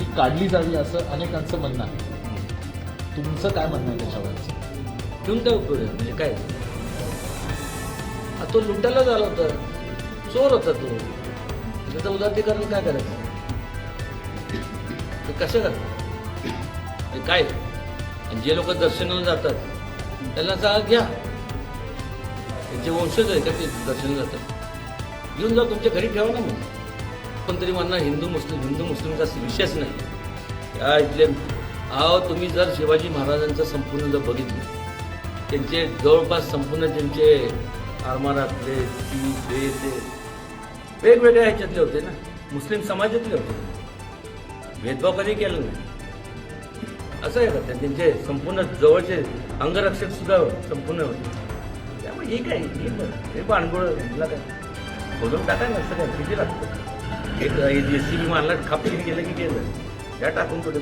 ती काढली जावी असं अनेकांचं म्हणणं आहे. तुमचं काय म्हणणं आहे त्याच्यावर ठेवून काय उपयोग आहे म्हणजे काय? आ, तो लुटायला झाला होता. चोर होता तो. त्याचं उदात्तीकरण काय करायचं? ते कसं करतात काय? आणि जे लोक दर्शनाला जातात त्यांना सांगा घ्या. त्यांचे वंशज आहे का ते दर्शनाला जातात? घेऊन जा तुमच्या घरी ठेवा ना मग. आपण तरी म्हणणार हिंदू मुस्लिम हिंदू मुस्लिमचा विषयच नाही. या इथले अहो तुम्ही जर शिवाजी महाराजांचं संपूर्ण जर बघितलं त्यांचे जवळपास संपूर्ण त्यांचे आरमारातले ते वेगवेगळ्या ह्याच्यातले होते ना. मुस्लिम समाजातले होते. भेदभाव कधी केला नाही. असं आहे का? त्यांचे संपूर्ण जवळचे अंगरक्षक सुद्धा संपूर्ण होते. त्यामुळे हे काय? हे बरं. हे भांडगोळ काय? बोलून टाकाय नसतं काय? किती लागतं. एक जे सी बी मारला खापील गेलं की गेलं या टाकून कुठे